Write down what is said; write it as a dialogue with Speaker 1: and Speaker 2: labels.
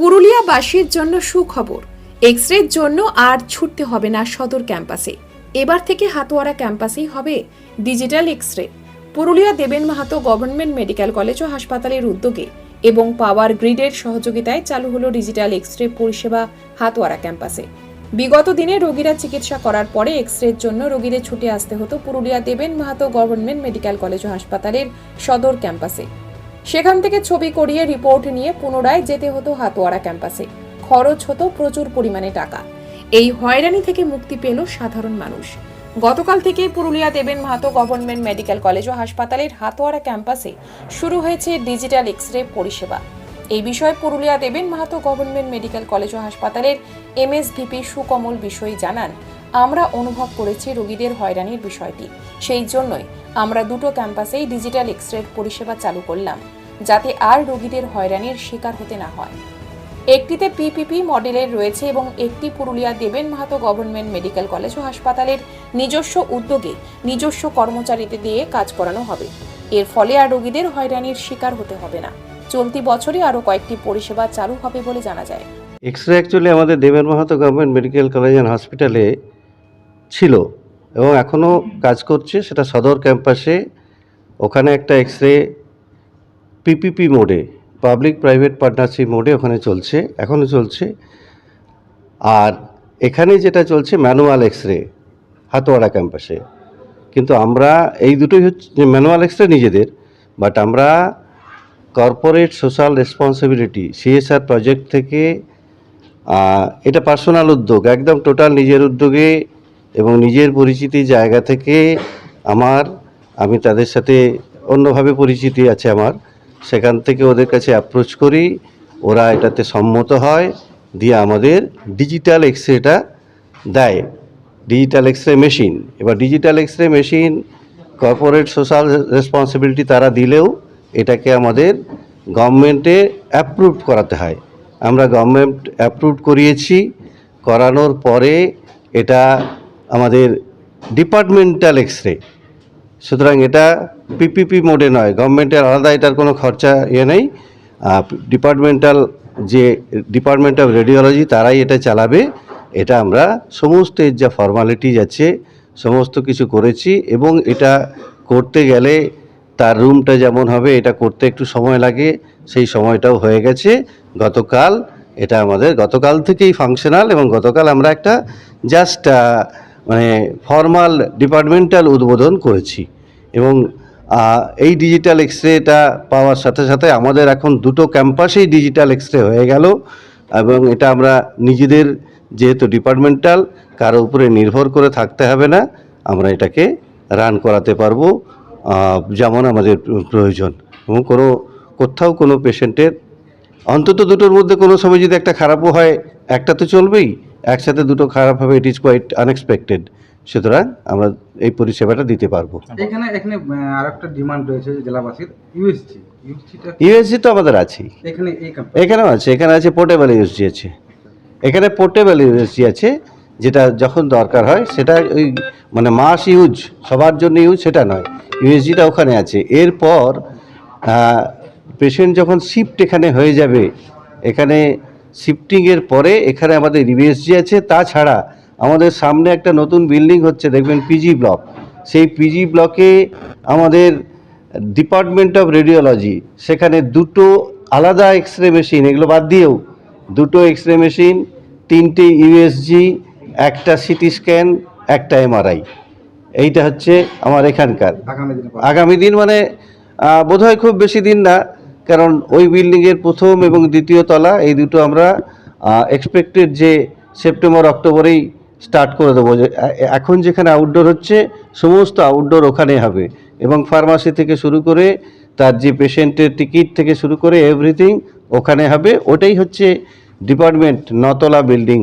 Speaker 1: পুরুলিয়াবাসীর জন্য সুখবর। এক্স রের জন্য আর ছুটতে হবে না সদর ক্যাম্পাসে। এবার থেকে হাতোয়ারা ক্যাম্পাসেই হবে digital X ray Purulia Deben Mahato government medical college ও হাসপাতালের উদ্যোগে এবং পাওয়ার গ্রিডের সহযোগিতায় চালু হলো ডিজিটাল এক্স রে পরিষেবা হাতোয়ারা ক্যাম্পাসে। বিগত দিনে রোগীরা চিকিৎসা করার পরে এক্স রের জন্য রোগীদের ছুটে আসতে হতো Purulia Deben Mahato government medical college ও হাসপাতালের সদর ক্যাম্পাসে। সেখান থেকে ছবি করিয়ে রিপোর্ট নিয়ে পুনরায় যেতে হতো হাতোয়ারা ক্যাম্পাসে খরচ হতো প্রচুর পরিমাণে টাকা। এই হয়রানি থেকে মুক্তি পেল সাধারণ মানুষ। গতকাল থেকে Purulia Deben Mahato government medical college ও হাসপাতালের হাতোয়ারা ক্যাম্পাসে শুরু হয়েছে ডিজিটাল এক্স রে পরিষেবা। এই বিষয়ে Purulia Deben Mahato government medical college ও হাসপাতালের এমএসভিপি সুকমল বিষয় জানান, আমরা অনুভব করেছি রোগীদের হয়রানির বিষয়টি। সেই জন্যই আমরা দুটো ক্যাম্পাসেই ডিজিটাল এক্স রে পরিষেবা চালু করলাম। যাতে আর রোগীদের হয়রানির শিকার হতে না হয়। একটিতে পিপিপি মডেলের রয়েছে এবং একটি Purulia Deben Mahato government medical college ও হাসপাতালের নিজস্ব উদ্যোগে নিজস্ব কর্মচারীদের দিয়ে কাজ করানো হবে। এর ফলে আর রোগীদের হয়রানির শিকার হতে হবে না। চলতি বছরে আরও কয়েকটি পরিষেবা চালু হবে বলে জানা যায়।
Speaker 2: এক্স রে অ্যাকচুয়ালি আমাদের Deben Mahato government medical college and হসপিটালে ছিল এবং এখনও কাজ করছে। সেটা সদর ক্যাম্পাসে। ওখানে একটা এক্স রে পিপিপি মোডে পাবলিক প্রাইভেট পার্টনারশিপ মোডে ওখানে চলছে, এখনও চলছে। আর এখানে যেটা চলছে ম্যানুয়াল এক্স রে হাতোয়ারা ক্যাম্পাসে কিন্তু আমরা, এই দুটোই হচ্ছে ম্যানুয়াল এক্স রে নিজেদের বাট আমরা corporate social responsibility CSR project থেকে এটা পার্সোনাল উদ্যোগ, একদম টোটাল নিজের উদ্যোগে এবং নিজের পরিচিতি জায়গা থেকে আমার, আমি তাদের সাথে অন্যভাবে পরিচিতি আছে আমার। সেখান থেকে ওদের কাছে অ্যাপ্রোচ করি, ওরা এটাতে সম্মত হয়, দিয়ে আমাদের ডিজিটাল এক্স রেটা দেয়। ডিজিটাল এক্স রে মেশিন এবার digital X ray machine corporate social responsibility তারা দিলেও এটাকে আমাদের গভর্নমেন্টে অ্যাপ্রুভ করাতে হয়। আমরা গভর্নমেন্ট অ্যাপ্রুভ করিয়েছি, করানোর পরে এটা আমাদের ডিপার্টমেন্টাল এক্স রে সুতরাং এটা পিপিপি মোডে নয়। গভর্নমেন্টের আলাদা এটার কোনো খরচা ইয়ে নেই। ডিপার্টমেন্টাল যে ডিপার্টমেন্ট অফ রেডিওলজি তারাই এটা চালাবে। এটা আমরা সমস্ত এর যা ফর্মালিটিজ আছে, সমস্ত কিছু করেছি এবং এটা করতে গেলে তার রুমটা যেমন হবে, এটা করতে একটু সময় লাগে। সেই সময়টাও হয়ে গেছে। গতকাল, এটা আমাদের গতকাল থেকেই ফাংশনাল এবং গতকাল আমরা একটা জাস্ট মানে ফর্মাল ডিপার্টমেন্টাল উদ্বোধন করেছি। এবং এই ডিজিটাল এক্স রেটা পাওয়ার সাথে সাথে আমাদের এখন দুটো ক্যাম্পাসেই ডিজিটাল এক্স রে হয়ে গেল। এবং এটা আমরা নিজেদের যেহেতু ডিপার্টমেন্টাল কারও উপরে নির্ভর করে থাকতে হবে না। আমরা এটাকে রান করাতে পারব যেমন আমাদের প্রয়োজন। এবং কোনো, কোথাও কোনো পেশেন্টের অন্তত দুটোর মধ্যে কোনো সময় যদি একটা খারাপও হয়, একটা তো চলবেই। একসাথে দুটো খারাপ হবে ইট ইজ কোয়াইট আনএক্সপেক্টেড সুতরাং আমরা এই পরিষেবাটা দিতে পারব।
Speaker 3: এখানে এখানে আর একটা ডিমান্ড রয়েছে জেলাবাসীর ইউএসজি
Speaker 2: ইউএসজি তো আমাদের আছেই।
Speaker 3: এখানে
Speaker 2: এখানেও আছে এখানে আছে পোর্টেবল ইউএসজি আছে। এখানে পোর্টেবল ইউএসজি আছে যেটা যখন দরকার হয় সেটা ওই মানে মাস ইউজ সবার জন্য ইউজ সেটা নয়। ইউএসজিটা ওখানে আছে। এরপর পেশেন্ট যখন শিফট এখানে হয়ে যাবে এখানে শিফটিংয়ের পরে এখানে আমাদের ইউএসজি আছে। তাছাড়া আমাদের সামনে একটা নতুন বিল্ডিং হচ্ছে দেখবেন পিজি ব্লক সেই পিজি ব্লকে আমাদের ডিপার্টমেন্ট অফ রেডিওলজি সেখানে দুটো আলাদা এক্স রে মেশিন এগুলো বাদ দিয়েও দুটো এক্স রে মেশিন তিনটে ইউএসজি একটা সিটি স্ক্যান একটা এমআরআই এইটা হচ্ছে আমার এখানকার।
Speaker 3: আগামী দিন
Speaker 2: মানে বোধহয় খুব বেশি দিন না। কারণ ওই বিল্ডিংয়ের প্রথম এবং দ্বিতীয় তলা, এই দুটো আমরা এক্সপেক্টেড যে সেপ্টেম্বর, অক্টোবরেই স্টার্ট করে দেবো। যে এখন যেখানে আউটডোর হচ্ছে, সমস্ত আউটডোর ওখানে হবে। এবং ফার্মাসি থেকে শুরু করে, তার যে পেশেন্টের টিকিট থেকে শুরু করে এভরিথিং ওখানে হবে। ওটাই হচ্ছে ডিপার্টমেন্ট নতলা বিল্ডিং